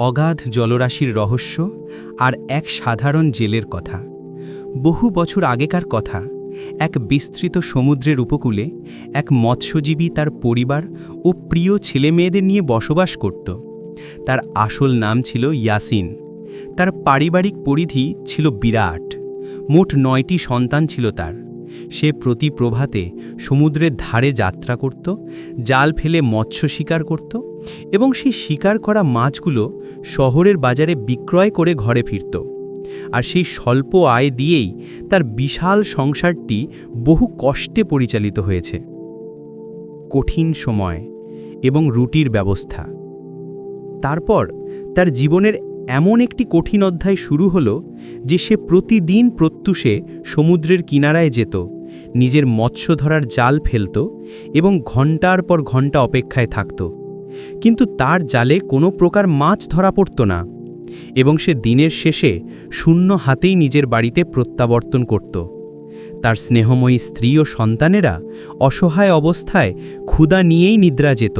অগাধ জলরাশির রহস্য আর এক সাধারণ জেলের কথা। বহু বছর আগেকার কথা, এক বিস্তৃত সমুদ্রের উপকূলে এক মৎস্যজীবী তার পরিবার ও প্রিয় ছেলেমেয়েদের নিয়ে বসবাস করত। তার আসল নাম ছিল ইয়াসিন। তার পারিবারিক পরিধি ছিল বিরাট। মোট নয়টি সন্তান ছিল তার। সে প্রতি প্রভাতে সমুদ্রের ধারে যাত্রা করত, জাল ফেলে মৎস্য শিকার করত এবং সেই শিকার করা মাছগুলো শহরের বাজারে বিক্রয় করে ঘরে ফিরত। আর সেই স্বল্প আয় দিয়েই তার বিশাল সংসারটি বহু কষ্টে পরিচালিত হয়েছে। কঠিন সময় এবং রুটির ব্যবস্থা। তারপর তার জীবনের এমন একটি কঠিন অধ্যায় শুরু হলো যে সে প্রতিদিন প্রত্যুষে সমুদ্রের কিনারায় যেত। নিজের মৎস্য ধরার জাল ফেলত এবং ঘণ্টার পর ঘণ্টা অপেক্ষায় থাকত। কিন্তু তার জালে কোনো প্রকার মাছ ধরা পড়ত না এবং সে দিনের শেষে শূন্য হাতেই নিজের বাড়িতে প্রত্যাবর্তন করত। তার স্নেহময়ী স্ত্রী ও সন্তানেরা অসহায় অবস্থায় ক্ষুধা নিয়েই নিদ্রা যেত।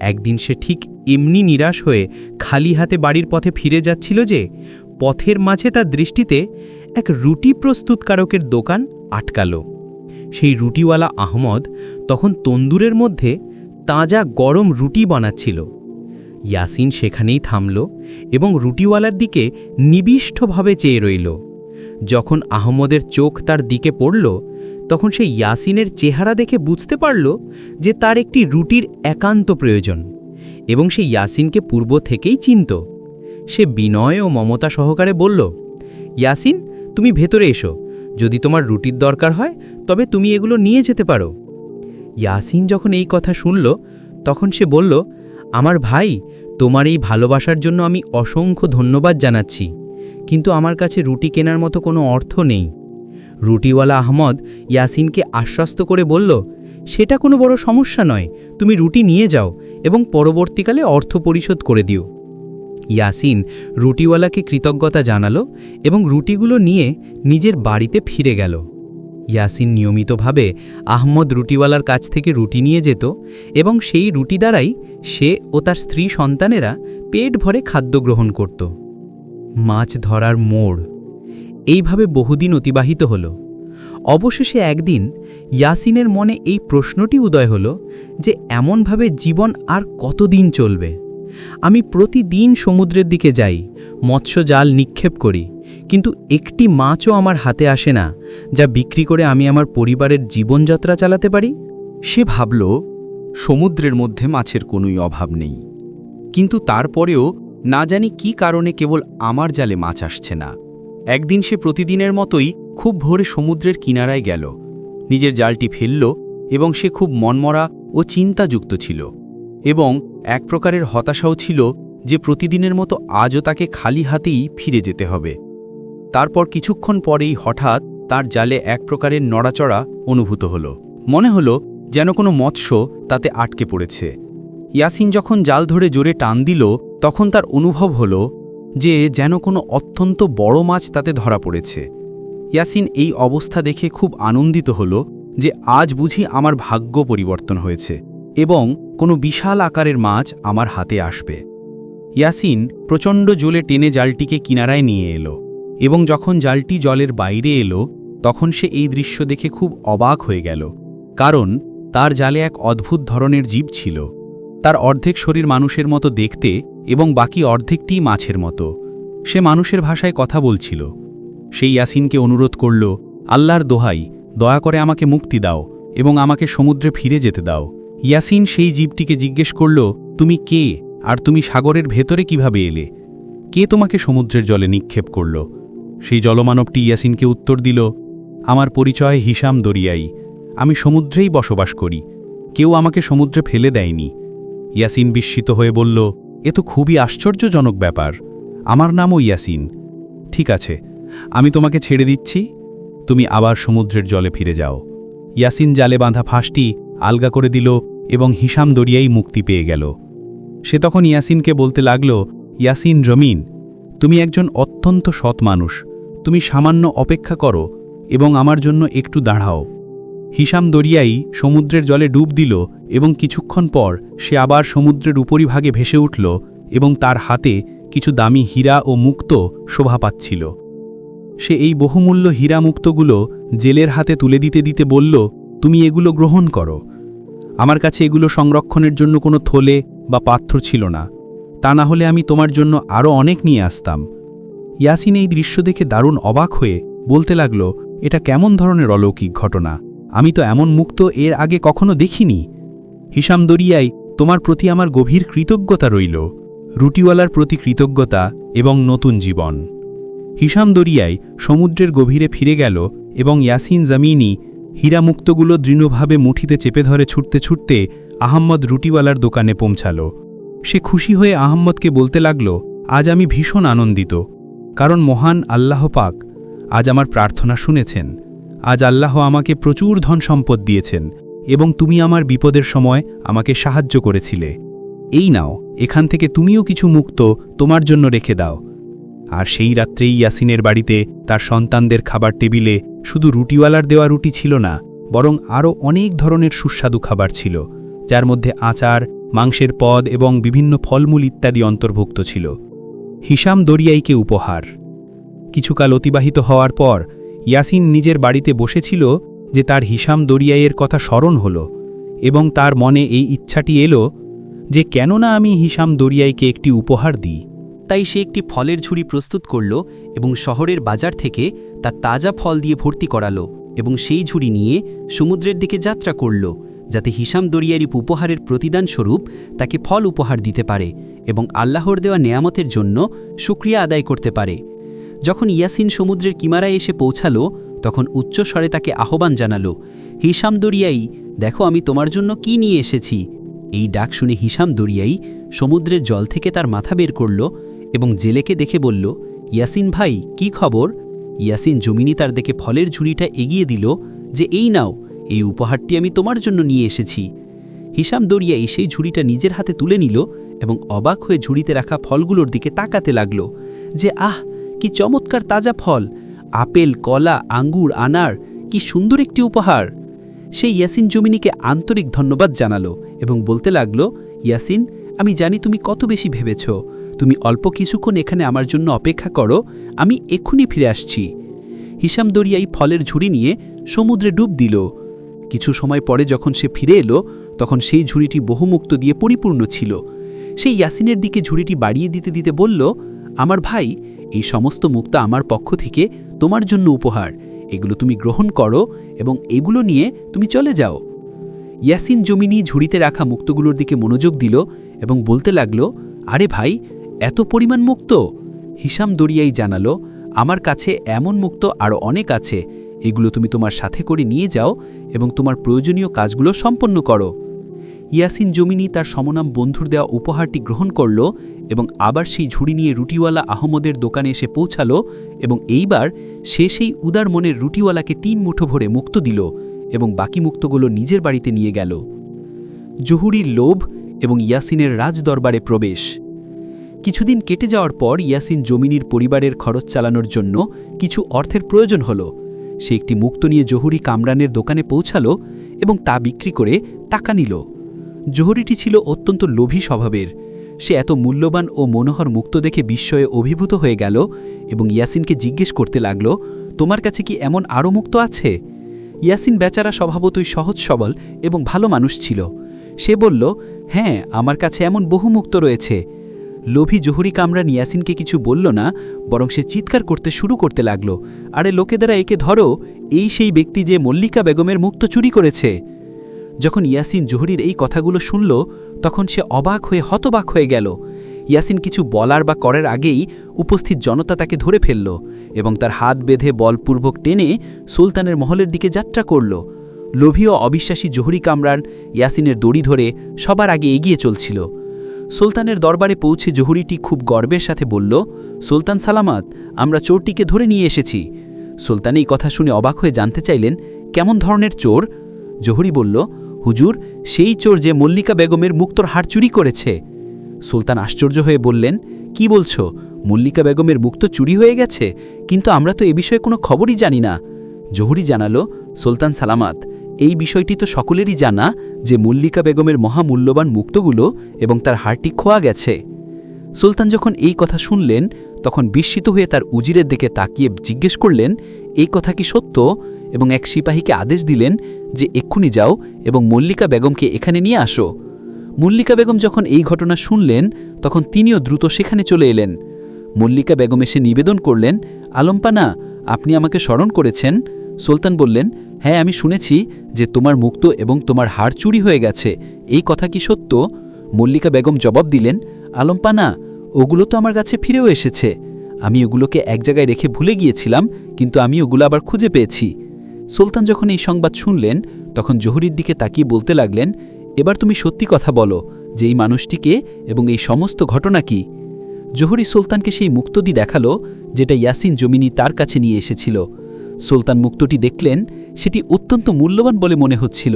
একদিন সে ঠিক এমনি নিরাশ হয়ে খালি হাতে বাড়ির পথে ফিরে যাচ্ছিল যে পথের মাঝে তার দৃষ্টিতে এক রুটি প্রস্তুতকারকের দোকান আটকালো। সেই রুটিওয়ালা আহমদ তখন তন্দুরের মধ্যে তাজা গরম রুটি বানাচ্ছিল। ইয়াসিন সেখানেই থামল এবং রুটিওয়ালার দিকে নিবিষ্টভাবে চেয়ে রইল। যখন আহমদের চোখ তার দিকে পড়ল, তখন সে ইয়াসিনের চেহারা দেখে বুঝতে পারল যে তার একটি রুটির একান্ত প্রয়োজন এবং সে ইয়াসিনকে পূর্ব থেকেই চিনত। সে বিনয় ও মমতা সহকারে বলল, ইয়াসিন, তুমি ভেতরে এসো। যদি তোমার রুটির দরকার হয়, তবে তুমি এগুলো নিয়ে যেতে পারো। ইয়াসিন যখন এই কথা শুনল, তখন সে বলল, আমার ভাই, তোমার এই ভালোবাসার জন্য আমি অসংখ্য ধন্যবাদ জানাচ্ছি, কিন্তু আমার কাছে রুটি কেনার মতো কোনো অর্থ নেই। রুটিওয়ালা আহমদ ইয়াসিনকে আশ্বস্ত করে বলল, সেটা কোনো বড় সমস্যা নয়, তুমি রুটি নিয়ে যাও এবং পরবর্তীকালে অর্থ পরিশোধ করে দিও। ইয়াসিন রুটিওয়ালাকে কৃতজ্ঞতা জানালো এবং রুটিগুলো নিয়ে নিজের বাড়িতে ফিরে গেল। ইয়াসিন নিয়মিতভাবে আহমদ রুটিওয়ালার কাছ থেকে রুটি নিয়ে যেত এবং সেই রুটি দ্বারাই সে ও তার স্ত্রী সন্তানেরা পেট ভরে খাদ্য গ্রহণ করত। মাছ ধরার মোড় এইভাবে বহুদিন অতিবাহিত হল। অবশেষে একদিন ইয়াসিনের মনে এই প্রশ্নটি উদয় হল যে, এমনভাবে জীবন আর কতদিন চলবে? আমি প্রতিদিন সমুদ্রের দিকে যাই মৎস্য জাল নিক্ষেপ করি, কিন্তু একটি মাছও আমার হাতে আসে না, যা বিক্রি করে আমি আমার পরিবারের জীবনযাত্রা চালাতে পারি? সে ভাবল, সমুদ্রের মধ্যে মাছের কোনোই অভাব নেই। কিন্তু তারপরেও, না জানি কি কারণে কেবল আমার জালে মাছ আসছে না। একদিন সে প্রতিদিনের মতোই খুব ভোরে সমুদ্রের কিনারায় গেল। নিজের জালটি ফেলল এবং সে খুব মনমরা ও চিন্তাযুক্ত ছিল। এবং এক প্রকারের হতাশাও ছিল যে প্রতিদিনের মতো আজও তাকে খালি হাতেই ফিরে যেতে হবে। তারপর কিছুক্ষণ পরেই হঠাৎ তার জালে এক প্রকারের নড়াচড়া অনুভূত হল। মনে হল যেন কোনো মৎস্য তাতে আটকে পড়েছে। ইয়াসিন যখন জাল ধরে জোরে টান দিল, তখন তার অনুভব হল যে যেন কোনো অত্যন্ত বড় মাছ তাতে ধরা পড়েছে। ইয়াসিন এই অবস্থা দেখে খুব আনন্দিত হল যে আজ বুঝি আমার ভাগ্য পরিবর্তন হয়েছে। এবং কোনো বিশাল আকারের মাছ আমার হাতে আসবে। ইয়াসিন প্রচণ্ড জলে টেনে জালটিকে কিনারায় নিয়ে এলো এবং যখন জালটি জলের বাইরে এলো, তখন সে এই দৃশ্য দেখে খুব অবাক হয়ে গেল, কারণ তার জালে এক অদ্ভুত ধরনের জীব ছিল। তার অর্ধেক শরীর মানুষের মতো দেখতে এবং বাকি অর্ধেকটি মাছের মতো। সে মানুষের ভাষায় কথা বলছিল। সেই ইয়াসিনকে অনুরোধ করল, আল্লাহর দোহাই, দয়া করে আমাকে মুক্তি দাও এবং আমাকে সমুদ্রে ফিরে যেতে দাও। ইয়াসিন সেই জীবটিকে জিজ্ঞেস করল, তুমি কে? আর তুমি সাগরের ভেতরে কীভাবে এলে? কে তোমাকে সমুদ্রের জলে নিক্ষেপ করল? সেই জলমানবটি ইয়াসিনকে উত্তর দিল, আমার পরিচয় হিসাম দরিয়াই। আমি সমুদ্রেই বসবাস করি। কেউ আমাকে সমুদ্রে ফেলে দেয়নি। ইয়াসিন বিস্মিত হয়ে বলল, এ তো খুবই আশ্চর্যজনক ব্যাপার। আমার নামও ইয়াসিন। ঠিক আছে, আমি তোমাকে ছেড়ে দিচ্ছি। তুমি আবার সমুদ্রের জলে ফিরে যাও। ইয়াসিন জালে বাঁধা ফাঁসটি আলগা করে দিল এবং হিসাম দরিয়াই মুক্তি পেয়ে গেল। সে তখন ইয়াসিনকে বলতে লাগল, ইয়াসিন জমিন, তুমি একজন অত্যন্ত সৎ মানুষ। তুমি সামান্য অপেক্ষা করো এবং আমার জন্য একটু দাঁড়াও। হিসাম দরিয়াই সমুদ্রের জলে ডুব দিল এবং কিছুক্ষণ পর সে আবার সমুদ্রের উপরিভাগে ভেসে উঠল এবং তার হাতে কিছু দামি হীরা ও মুক্ত শোভা পাচ্ছিল। সে এই বহুমূল্য হীরা মুক্তগুলো জেলের হাতে তুলে দিতে দিতে বলল, তুমি এগুলো গ্রহণ করো। আমার কাছে এগুলো সংরক্ষণের জন্য কোনো থলে বা পাত্র ছিল না। তা না হলে আমি তোমার জন্য আরও অনেক নিয়ে আসতাম। ইয়াসিন এই দৃশ্য দেখে দারুণ অবাক হয়ে বলতে লাগল, এটা কেমন ধরনের অলৌকিক ঘটনা? আমি তো এমন মুক্ত এর আগে কখনো দেখিনি। হিসাম দরিয়াই তোমার প্রতি আমার গভীর কৃতজ্ঞতা রইল। রুটিওয়ালার প্রতি কৃতজ্ঞতা এবং নতুন জীবন। হিসাম দরিয়াই সমুদ্রের গভীরে ফিরে গেল এবং ইয়াসিন জামিনী হীরামুক্তগুলো দৃঢ়ভাবে মুঠিতে চেপে ধরে ছুটতে ছুটতে আহম্মদ রুটিওয়ালার দোকানে পৌঁছাল। সে খুশি হয়ে আহম্মদকে বলতে লাগল, আজ আমি ভীষণ আনন্দিত। কারণ মহান আল্লাহ পাক আজ আমার প্রার্থনা শুনেছেন। আজ আল্লাহ আমাকে প্রচুর ধন সম্পদ দিয়েছেন এবং তুমি আমার বিপদের সময় আমাকে সাহায্য করেছিলে। এই নাও, এখান থেকে তুমিও কিছু মুক্ত তোমার জন্য রেখে দাও। আর সেই রাত্রেই ইয়াসিনের বাড়িতে তার সন্তানদের খাবার টেবিলে শুধু রুটিওয়ালার দেওয়া রুটি ছিল না, বরং আরও অনেক ধরনের সুস্বাদু খাবার ছিল, যার মধ্যে আচার, মাংসের পদ এবং বিভিন্ন ফলমূল ইত্যাদি অন্তর্ভুক্ত ছিল। হিসাম দরিয়াইকে উপহার। কিছুকাল অতিবাহিত হওয়ার পর ইয়াসিন নিজের বাড়িতে বসেছিল যে তার হিসাম দরিয়াইয়ের কথা স্মরণ হল এবং তার মনে এই ইচ্ছাটি এলো যে কেননা আমি হিসাম দরিয়াইকে একটি উপহার দিই। তাই সে একটি ফলের ঝুড়ি প্রস্তুত করল এবং শহরের বাজার থেকে তার তাজা ফল দিয়ে ভর্তি করালো এবং সেই ঝুড়ি নিয়ে সমুদ্রের দিকে যাত্রা করল, যাতে হিসাম দরিয়ারি উপহারের প্রতিদান স্বরূপ তাকে ফল উপহার দিতে পারে এবং আল্লাহর দেওয়া নেয়ামতের জন্য সুক্রিয়া আদায় করতে পারে। যখন ইয়াসিন সমুদ্রের কিমারায় এসে পৌঁছালো, তখন উচ্চস্বরে তাকে আহ্বান জানালো, হিসাম দরিয়াই, দেখো আমি তোমার জন্য কি নিয়ে এসেছি? এই ডাক শুনে হিসাম দরিয়াই সমুদ্রের জল থেকে তার মাথা বের করল এবং জেলেকে দেখে বলল, ইয়াসিন ভাই, কি খবর? ইয়াসিন জমিনি তার দেখে ফলের ঝুড়িটা এগিয়ে দিল, যে এই নাও, এই উপহারটি আমি তোমার জন্য নিয়ে এসেছি। হিসাম দরিয়াই সেই ঝুড়িটা নিজের হাতে তুলে নিল এবং অবাক হয়ে ঝুড়িতে রাখা ফলগুলোর দিকে তাকাতে লাগল, যে আহ, কি চমৎকার তাজা ফল! আপেল, কলা, আঙ্গুর, আনার, কি সুন্দর একটি উপহার! সে ইয়াসিন জমিনিকে আন্তরিক ধন্যবাদ জানালো এবং বলতে লাগল, ইয়াসিন, আমি জানি তুমি কত বেশি ভেবেছ তুমি অল্প কিছুক্ষণ এখানে আমার জন্য অপেক্ষা করো, আমি এক্ষুনি ফিরে আসছি। হিসাম দরিয়াই ফলের ঝুড়ি নিয়ে সমুদ্রে ডুব দিল। কিছু সময় পরে যখন সে ফিরে এলো, তখন সেই ঝুড়িটি বহুমুক্ত দিয়ে পরিপূর্ণ ছিল। সেই ইয়াসিনের দিকে ঝুড়িটি বাড়িয়ে দিতে দিতে বলল, আমার ভাই, এই সমস্ত মুক্তা আমার পক্ষ থেকে তোমার জন্য উপহার। এগুলো তুমি গ্রহণ করো এবং এগুলো নিয়ে তুমি চলে যাও। ইয়াসিন জমিনি ঝুড়িতে রাখা মুক্তগুলোর দিকে মনোযোগ দিল এবং বলতে লাগল, আরে ভাই এত পরিমাণ মুক্ত? হিসাম দরিয়াই জানালো, আমার কাছে এমন মুক্ত আরও অনেক আছে। এগুলো তুমি তোমার সাথে করে নিয়ে যাও এবং তোমার প্রয়োজনীয় কাজগুলো সম্পন্ন করো ইয়াসিন জমিনি তার সমনাম বন্ধুর দেওয়া উপহারটি গ্রহণ করল এবং আবার সেই ঝুড়ি নিয়ে রুটিওয়ালা আহমদের দোকানে এসে পৌঁছালো এবং এইবার সে সেই উদার মনের রুটিওয়ালাকে তিন মুঠো ভরে মুক্ত দিল এবং বাকি মুক্তগুলো নিজের বাড়িতে নিয়ে গেল। জহুরির লোভ এবং ইয়াসিনের রাজদরবারে প্রবেশ। কিছুদিন কেটে যাওয়ার পর ইয়াসিন জমিনির পরিবারের খরচ চালানোর জন্য কিছু অর্থের প্রয়োজন হল। সে একটি মুক্ত নিয়ে জহুরি কামরানের দোকানে পৌঁছালো এবং তা বিক্রি করে টাকা নিল। জহুরিটি ছিল অত্যন্ত লোভী স্বভাবের। সে এত মূল্যবান ও মনোহর মুক্ত দেখে বিস্ময়ে অভিভূত হয়ে গেল এবং ইয়াসিনকে জিজ্ঞেস করতে লাগল, তোমার কাছে কি এমন আরও মুক্ত আছে? ইয়াসিন বেচারা স্বভাবতই সহজ সবল এবং ভালো মানুষ ছিল। সে বলল হ্যাঁ আমার কাছে এমন বহু মুক্ত রয়েছে। লোভী জহুরি কামরান ইয়াসিনকে কিছু বলল না, বরং সে চিৎকার করতে শুরু করতে লাগল। আরে লোকেদেরা একে ধরো, এই সেই ব্যক্তি যে মল্লিকা বেগমের মুক্ত চুরি করেছে। যখন ইয়াসিন জহুরির এই কথাগুলো শুনল, তখন সে অবাক হয়ে হতবাক হয়ে গেল। ইয়াসিন কিছু বলার বা করার আগেই উপস্থিত জনতা তাকে ধরে ফেলল এবং তার হাত বেঁধে বলপূর্বক টেনে সুলতানের মহলের দিকে যাত্রা করল। লোভী ও অবিশ্বাসী জহুরি কামরান ইয়াসিনের দড়ি ধরে সবার আগে এগিয়ে চলছিল। সুলতানের দরবারে পৌঁছে জহুরিটি খুব গর্বের সাথে বলল, সুলতান সালামাত, আমরা চোরটিকে ধরে নিয়ে এসেছি। সুলতান এই কথা শুনে অবাক হয়ে জানতে চাইলেন, কেমন ধরনের চোর? জহুরি বলল, হুজুর, সেই চোর যে মল্লিকা বেগমের মুক্তর হার চুরি করেছে। সুলতান আশ্চর্য হয়ে বললেন, কি বলছো? মল্লিকা বেগমের মুক্ত চুরি হয়ে গেছে? কিন্তু আমরা তো এ বিষয়ে কোনো খবরই জানি না। জহুরি জানালো, সুলতান সালামাত এই বিষয়টি তো সকলেরই জানা যে মল্লিকা বেগমের মহামূল্যবান মুক্তগুলো এবং তার হারটি খোয়া গেছে। সুলতান যখন এই কথা শুনলেন, তখন বিস্মিত হয়ে তার উজিরের দিকে তাকিয়ে জিজ্ঞেস করলেন, এই কথা কি সত্য? এবং এক সিপাহীকে আদেশ দিলেন যে, এক্ষুনি যাও এবং মল্লিকা বেগমকে এখানে নিয়ে আসো। মল্লিকা বেগম যখন এই ঘটনা শুনলেন, তখন তিনিও দ্রুত সেখানে চলে এলেন। মল্লিকা বেগম এসে নিবেদন করলেন, আলম্পানা, আপনি আমাকে স্মরণ করেছেন? সুলতান বললেন হ্যাঁ আমি শুনেছি যে তোমার মুক্ত এবং তোমার হাড় চুরি হয়ে গেছে। এই কথা কি সত্য? মল্লিকা বেগম জবাব দিলেন, আলম্পানা, ওগুলো তো আমার কাছে ফিরেও এসেছে। আমি ওগুলোকে এক জায়গায় রেখে ভুলে গিয়েছিলাম, কিন্তু আমি ওগুলো আবার খুঁজে পেয়েছি। সুলতান যখন এই সংবাদ শুনলেন, তখন জহুরির দিকে তাকিয়ে বলতে লাগলেন, এবার তুমি সত্যি কথা বলো যে এই মানুষটিকে এবং এই সমস্ত ঘটনা কি? জহুরি সুলতানকে সেই মুক্তটি দেখাল, যেটা ইয়াসিন জমিনি তার কাছে নিয়ে এসেছিল। সুলতান মুক্তটি দেখলেন, সেটি অত্যন্ত মূল্যবান বলে মনে হচ্ছিল।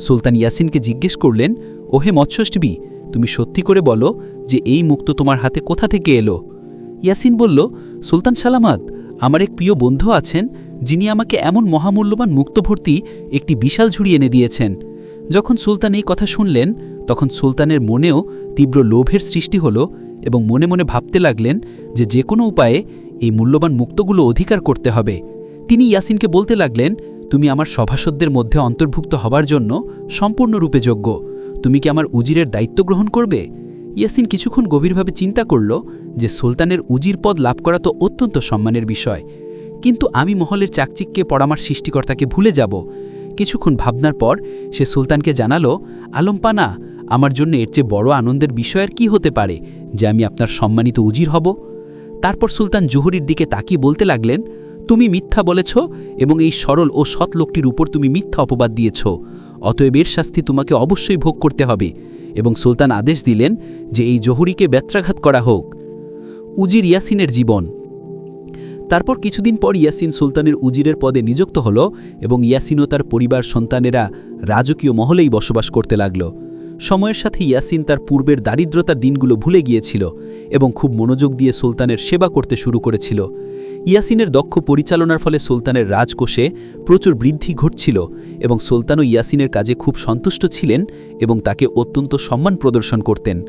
সুলতান ইয়াসিনকে জিজ্ঞেস করলেন, ওহে মৎস্যষ্টবী তুমি সত্যি করে বলো যে এই মুক্ত তোমার হাতে কোথা থেকে এলো? ইয়াসিন বলল, সুলতান সালামাত, আমার এক প্রিয় বন্ধু আছেন, যিনি আমাকে এমন মহামূল্যবান মুক্তভর্তি একটি বিশাল ঝুড়ি এনে দিয়েছেন। যখন সুলতান এই কথা শুনলেন, তখন সুলতানের মনেও তীব্র লোভের সৃষ্টি হল এবং মনে মনে ভাবতে লাগলেন যে যে কোনো উপায়ে এই মূল্যবান মুক্তগুলো অধিকার করতে হবে। তিনি ইয়াসিনকে বলতে লাগলেন, তুমি আমার সভাসদদের মধ্যে অন্তর্ভুক্ত হবার জন্য সম্পূর্ণরূপে যোগ্য। তুমি কি আমার উজিরের দায়িত্ব গ্রহণ করবে? ইয়াসিন কিছুক্ষণ গভীরভাবে চিন্তা করল যে সুলতানের উজির পদ লাভ করা তো অত্যন্ত সম্মানের বিষয়। কিন্তু আমি মহলের চাকচিককে পড়ামার সৃষ্টিকর্তাকে ভুলে যাব। কিছুক্ষণ ভাবনার পর সে সুলতানকে জানালো, আলম্পানা, আমার জন্য এর চেয়ে বড় আনন্দের বিষয় আর কি হতে পারে যে আমি আপনার সম্মানিত উজির হব? তারপর সুলতান জুহরির দিকে তাকিয়ে বলতে লাগলেন তুমি মিথ্যা বলেছ এবং এই সরল ও সৎ লোকটির উপর তুমি মিথ্যা অপবাদ দিয়েছ। অতএব এর শাস্তি তোমাকে অবশ্যই ভোগ করতে হবে এবং সুলতান আদেশ দিলেন যে এই জহুরিকে ব্যত্রাঘাত করা হোক। উজির ইয়াসিনের জীবন। তারপর কিছুদিন পর ইয়াসিন সুলতানের উজিরের পদে নিযুক্ত হল এবং ইয়াসিন ও তার পরিবার, সন্তানেরা রাজকীয় মহলেই বসবাস করতে লাগল। সময়ের সাথে ইয়াসিন তার পূর্বের দারিদ্রতার দিনগুলো ভুলে গিয়েছিল এবং খুব মনোযোগ দিয়ে সুলতানের সেবা করতে শুরু করেছিল। ইয়াসিনের দক্ষ পরিচালনার ফলে সুলতানের রাজকোষে প্রচুর বৃদ্ধি ঘটছিল এবং সুলতানও ইয়াসিনের কাজে খুব সন্তুষ্ট ছিলেন এবং তাকে অত্যন্ত সম্মান প্রদর্শন করতেন।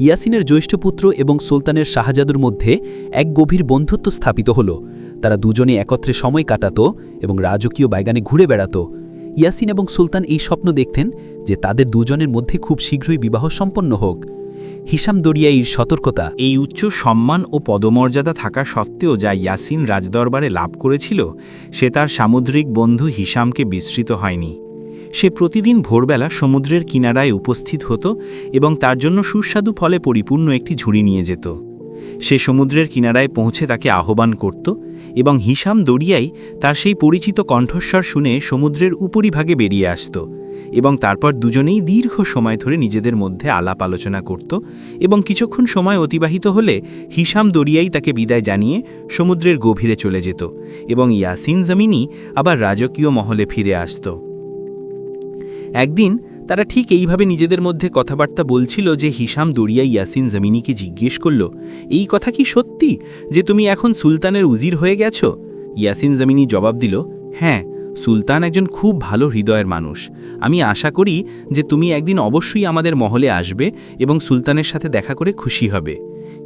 ইয়াসিনের জ্যৈষ্ঠ পুত্র এবং সুলতানের শাহজাদুর মধ্যে এক গভীর বন্ধুত্ব স্থাপিত হল। তারা দুজনে একত্রে সময় কাটাত এবং রাজকীয় বাইগানে ঘুরে বেড়াত। ইয়াসিন এবং সুলতান এই স্বপ্ন দেখতেন যে তাদের দুজনের মধ্যে খুব শীঘ্রই বিবাহ সম্পন্ন হোক। হিসাম দরিয়াইর সতর্কতা। এই উচ্চ সম্মান ও পদমর্যাদা থাকা সত্ত্বেও যা ইয়াসিন রাজদরবারে লাভ করেছিল, সে তার সামুদ্রিক বন্ধু হিসামকে বিস্মৃত হয়নি। সে প্রতিদিন ভোরবেলা সমুদ্রের কিনারায় উপস্থিত হতো এবং তার জন্য সুস্বাদু ফলে পরিপূর্ণ একটি ঝুড়ি নিয়ে যেত। সে সমুদ্রের কিনারায় পৌঁছে তাকে আহ্বান করত এবং হিসাম দরিয়াই তার সেই পরিচিত কণ্ঠস্বর শুনে সমুদ্রের উপরিভাগে বেরিয়ে আসত। এবং তারপর দুজনেই দীর্ঘ সময় ধরে নিজেদের মধ্যে আলাপ আলোচনা করত এবং কিছুক্ষণ সময় অতিবাহিত হলে হিসাম দরিয়াই তাকে বিদায় জানিয়ে সমুদ্রের গভীরে চলে যেত এবং ইয়াসিন জমিনি আবার রাজকীয় মহলে ফিরে আসত। একদিন তারা ঠিক এইভাবে নিজেদের মধ্যে কথাবার্তা বলছিল যে হিসাম দরিয়া ইয়াসিন জমিনিকে জিজ্ঞেস করল, এই কথা কি সত্যি যে তুমি এখন সুলতানের উজির হয়ে গেছো? ইয়াসিন জমিনি জবাব দিল হ্যাঁ সুলতান একজন খুব ভালো হৃদয়ের মানুষ। আমি আশা করি যে তুমি একদিন অবশ্যই আমাদের মহলে আসবে এবং সুলতানের সাথে দেখা করে খুশি হবে।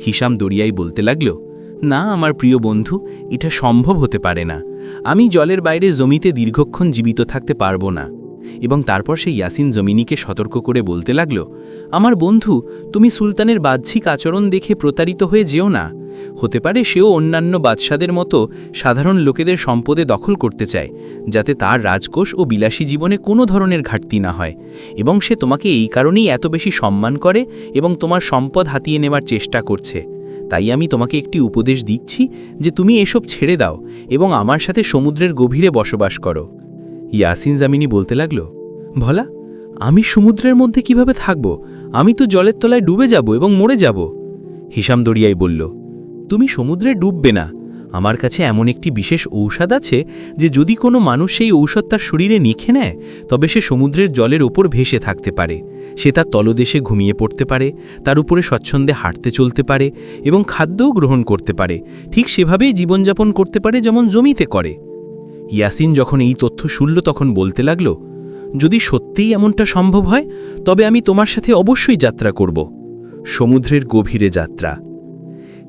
হিসাম দরিয়াই বলতে লাগল, না, আমার প্রিয় বন্ধু, এটা সম্ভব হতে পারে না। আমি জলের বাইরে জমিতে দীর্ঘক্ষণ জীবিত থাকতে পারব না। এবং তারপর সে ইয়াসিন জমিনিকে সতর্ক করে বলতে লাগল, আমার বন্ধু, তুমি সুলতানের বাহ্যিক আচরণ দেখে প্রতারিত হয়ে যেও না। হতে পারে সেও অন্যান্য বাদশাদের মতো সাধারণ লোকেদের সম্পদে দখল করতে চায়, যাতে তার রাজকোষ ও বিলাসী জীবনে কোনো ধরনের ঘাটতি না হয়। এবং সে তোমাকে এই কারণেই এত বেশি সম্মান করে এবং তোমার সম্পদ হাতিয়ে নেওয়ার চেষ্টা করছে। তাই আমি তোমাকে একটি উপদেশ দিচ্ছি যে তুমি এসব ছেড়ে দাও এবং আমার সাথে সমুদ্রের গভীরে বসবাস করো। ইয়াসিন জামিনী বলতে লাগল, ভলা, আমি সমুদ্রের মধ্যে কীভাবে থাকব? আমি তো জলের তলায় ডুবে যাব এবং মরে যাব। হিসাম দরিয়াই বলল তুমি সমুদ্রে ডুববে না। আমার কাছে এমন একটি বিশেষ ঔষধ আছে যে যদি কোনো মানুষ সেই ঔষধ তার শরীরে নিখে নেয়, তবে সে সমুদ্রের জলের ওপর ভেসে থাকতে পারে। সে তার তলদেশে ঘুমিয়ে পড়তে পারে, তার উপরে স্বচ্ছন্দে হাঁটতে চলতে পারে এবং খাদ্যও গ্রহণ করতে পারে। ঠিক সেভাবেই জীবনযাপন করতে পারে যেমন জমিতে করে। ইয়াসিন যখন এই তথ্য শুনল তখন বলতে লাগল, যদি সত্যিই এমনটা সম্ভব হয়, তবে আমি তোমার সাথে অবশ্যই যাত্রা করব। সমুদ্রের গভীরে যাত্রা।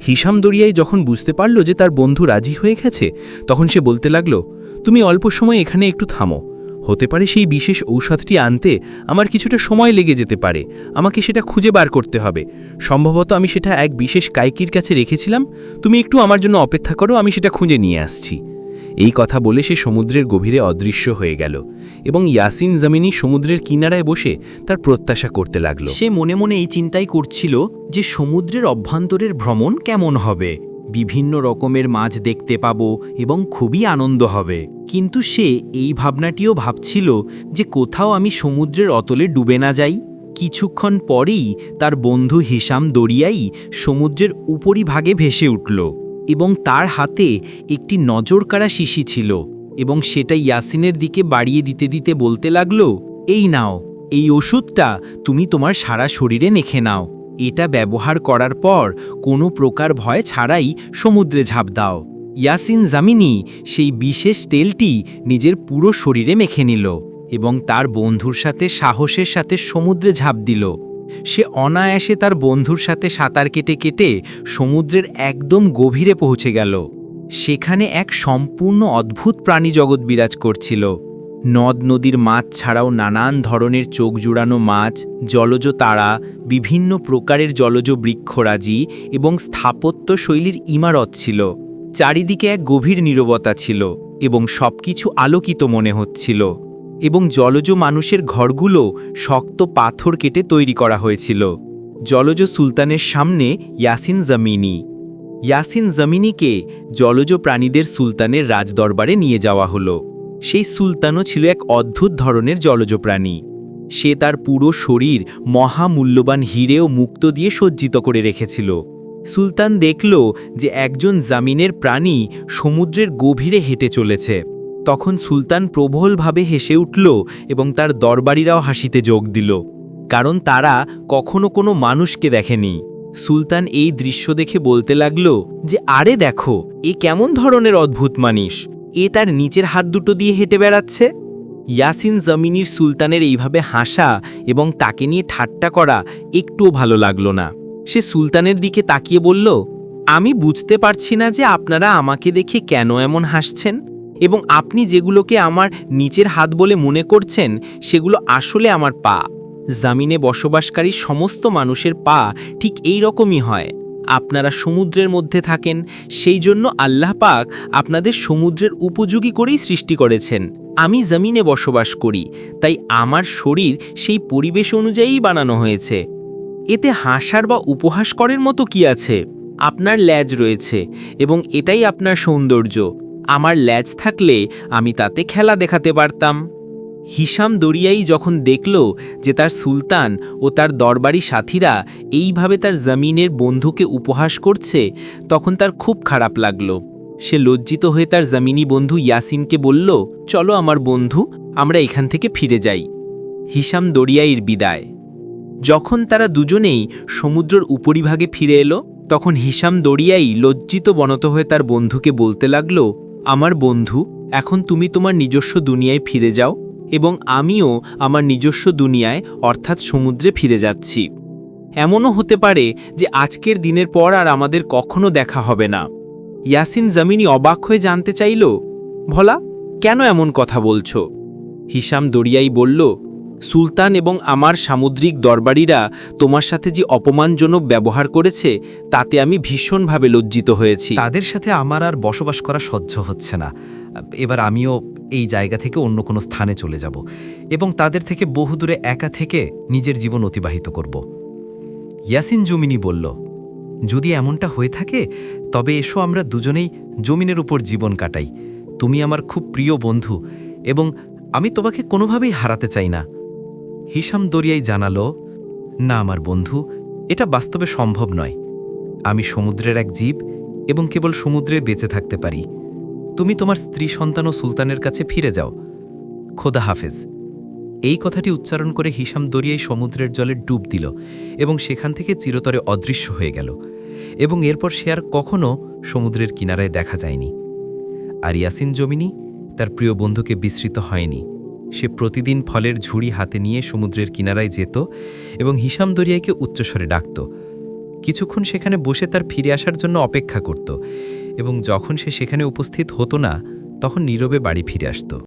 হিসাম দরিয়াই যখন বুঝতে পারল যে তার বন্ধু রাজি হয়ে গেছে, তখন সে বলতে লাগল, তুমি অল্প সময় এখানে একটু থামো। হতে পারে সেই বিশেষ ঔষধটি আনতে আমার কিছুটা সময় লেগে যেতে পারে। আমাকে সেটা খুঁজে বার করতে হবে। সম্ভবত আমি সেটা এক বিশেষ কাইকির কাছে রেখেছিলাম। তুমি একটু আমার জন্য অপেক্ষা করো, আমি সেটা খুঁজে নিয়ে আসছি। এই কথা বলে সে সমুদ্রের গভীরে অদৃশ্য হয়ে গেল এবং ইয়াসিন জামিনী সমুদ্রের কিনারায় বসে তার প্রত্যাশা করতে লাগল। সে মনে মনে এই চিন্তাই করছিল যে সমুদ্রের অভ্যন্তরের ভ্রমণ কেমন হবে। বিভিন্ন রকমের মাছ দেখতে পাব এবং খুবই আনন্দ হবে। কিন্তু সে এই ভাবনাটিও ভাবছিল যে কোথাও আমি সমুদ্রের অতলে ডুবে না যাই। কিছুক্ষণ পরেই তার বন্ধু হিসাম দরিয়াই সমুদ্রের উপরিভাগে ভেসে উঠল। এবং তার হাতে একটি নজরকাড়া শিশি ছিল এবং সেটা ইয়াসিনের দিকে বাড়িয়ে দিতে দিতে বলতে লাগল, এই নাও, এই ওষুধটা তুমি তোমার সারা শরীরে নেখে নাও। এটা ব্যবহার করার পর কোনো প্রকার ভয় ছাড়াই সমুদ্রে ঝাঁপ দাও। ইয়াসিন জামিনী সেই বিশেষ তেলটি নিজের পুরো শরীরে মেখে নিল এবং তার বন্ধুর সাথে সাহসের সাথে সমুদ্রে ঝাঁপ দিল। সে অনায়াসে তার বন্ধুর সাথে সাঁতার কেটে কেটে সমুদ্রের একদম গভীরে পৌঁছে গেল। সেখানে এক সম্পূর্ণ অদ্ভুত প্রাণী জগৎ বিরাজ করছিল। নদ নদীর মাছ ছাড়াও নানান ধরনের চোখ জুড়ানো মাছ, জলজ তারা, বিভিন্ন প্রকারের জলজ বৃক্ষরাজি এবং স্থাপত্য শৈলীর ইমারত ছিল। চারিদিকে এক গভীর নীরবতা ছিল এবং সবকিছু আলোকিত মনে হচ্ছিল। এবং জলজ মানুষের ঘরগুলো শক্ত পাথর কেটে তৈরি করা হয়েছিল। জলজ সুলতানের সামনে ইয়াসিন জামিনী। ইয়াসিন জামিনীকে জলজ প্রাণীদের সুলতানের রাজদরবারে নিয়ে যাওয়া হলো। সেই সুলতানও ছিল এক অদ্ভুত ধরনের জলজ প্রাণী। সে তার পুরো শরীর মহামূল্যবান হিরে ও মুক্ত দিয়ে সজ্জিত করে রেখেছিল। সুলতান দেখল যে একজন জামিনের প্রাণী সমুদ্রের গভীরে হেঁটে চলেছে। তখন সুলতান প্রবলভাবে হেসে উঠল এবং তার দরবারিরাও হাসিতে যোগ দিল, কারণ তারা কখনো কোনো মানুষকে দেখেনি। সুলতান এই দৃশ্য দেখে বলতে লাগল যে, আরে দেখো, এ কেমন ধরনের অদ্ভুত মানুষ। এ তার নিচের হাত দুটো দিয়ে হেঁটে বেড়াচ্ছে। ইয়াসিন জমিনীর সুলতানের এইভাবে হাসা এবং তাকে নিয়ে ঠাট্টা করা একটুও ভালো লাগল না। সে সুলতানের দিকে তাকিয়ে বলল, আমি বুঝতে পারছি না যে আপনারা আমাকে দেখে কেন এমন হাসছেন। এবং আপনি যেগুলোকে আমার নিচের হাত বলে মনে করছেন, সেগুলো আসলে আমার পা। জামিনে বসবাসকারী সমস্ত মানুষের পা ঠিক এই রকমই হয়। আপনারা সমুদ্রের মধ্যে থাকেন, সেই জন্য আল্লাহ পাক আপনাদের সমুদ্রের উপযোগী করেই সৃষ্টি করেছেন। আমি জমিনে বসবাস করি, তাই আমার শরীর সেই পরিবেশ অনুযায়ী বানানো হয়েছে। এতে হাসার বা উপহাস করার মতো কি আছে? আপনার ল্যাজ রয়েছে, এবং এটাই আপনার সৌন্দর্য। আমার ল্যাজ থাকলে আমি তাতে খেলা দেখাতে পারতাম। হিসাম দরিয়াই যখন দেখল যে তার সুলতান ও তার দরবারি সাথীরা এইভাবে তার জমিনের বন্ধুকে উপহাস করছে, তখন তার খুব খারাপ লাগল। সে লজ্জিত হয়ে তার জমিনি বন্ধু ইয়াসিনকে বলল, চলো আমার বন্ধু, আমরা এখান থেকে ফিরে যাই। হিসাম দরিয়াইয়ের বিদায়। যখন তারা দুজনেই সমুদ্রের উপরিভাগে ফিরে এলো, তখন হিসাম দরিয়াই লজ্জিত বনত হয়ে তার বন্ধুকে বলতে লাগল আমার বন্ধু, এখন তুমি তোমার নিজস্ব দুনিয়ায় ফিরে যাও এবং আমিও আমার নিজস্ব দুনিয়ায়, অর্থাৎ সমুদ্রে ফিরে যাচ্ছি। এমনও হতে পারে যে আজকের দিনের পর আর আমাদের কখনো দেখা হবে না। ইয়াসিন জামিনি অবাক হয়ে জানতে চাইল, ভলা, কেন এমন কথা বলছ? হিসাম দরিয়াই বলল সুলতান এবং আমার সামুদ্রিক দরবারিরা তোমার সাথে যে অপমানজনক ব্যবহার করেছে, তাতে আমি ভীষণভাবে লজ্জিত হয়েছি। তাদের সাথে আমার আর বসবাস করা সহ্য হচ্ছে না। এবার আমিও এই জায়গা থেকে অন্য কোনো স্থানে চলে যাব এবং তাদের থেকে বহুদূরে একা থেকে নিজের জীবন অতিবাহিত করব। ইয়াসিন জমিনি বলল, যদি এমনটা হয়ে থাকে, তবে এসো আমরা দুজনেই জমিনের উপর জীবন কাটাই। তুমি আমার খুব প্রিয় বন্ধু এবং আমি তোমাকে কোনোভাবেই হারাতে চাই না। হিসাম দরিয়াই জানালো, না, আমার বন্ধু, এটা বাস্তবে সম্ভব নয়। আমি সমুদ্রের এক জীব এবং কেবল সমুদ্রে বেঁচে থাকতে পারি। তুমি তোমার স্ত্রী, সন্তান ও সুলতানের কাছে ফিরে যাও। খোদা হাফেজ। এই কথাটি উচ্চারণ করে হিসাম দরিয়াই সমুদ্রের জলে ডুব দিল এবং সেখান থেকে চিরতরে অদৃশ্য হয়ে গেল এবং এরপর সে আর কখনও সমুদ্রের কিনারায় দেখা যায়নি। আর ইয়াসিন জমিনি, তার প্রিয় বন্ধুকে বিস্মৃত হয়নি। সে প্রতিদিন ফলের ঝুড়ি হাতে নিয়ে সমুদ্রের কিনারায় যেত এবং হিসাম দরিয়াকে উচ্চস্বরে ডাকত। কিছুক্ষণ সেখানে বসে তার ফিরে আসার জন্য অপেক্ষা করত এবং যখন সে সেখানে উপস্থিত হতো না, তখন নীরবে বাড়ি ফিরে আসত।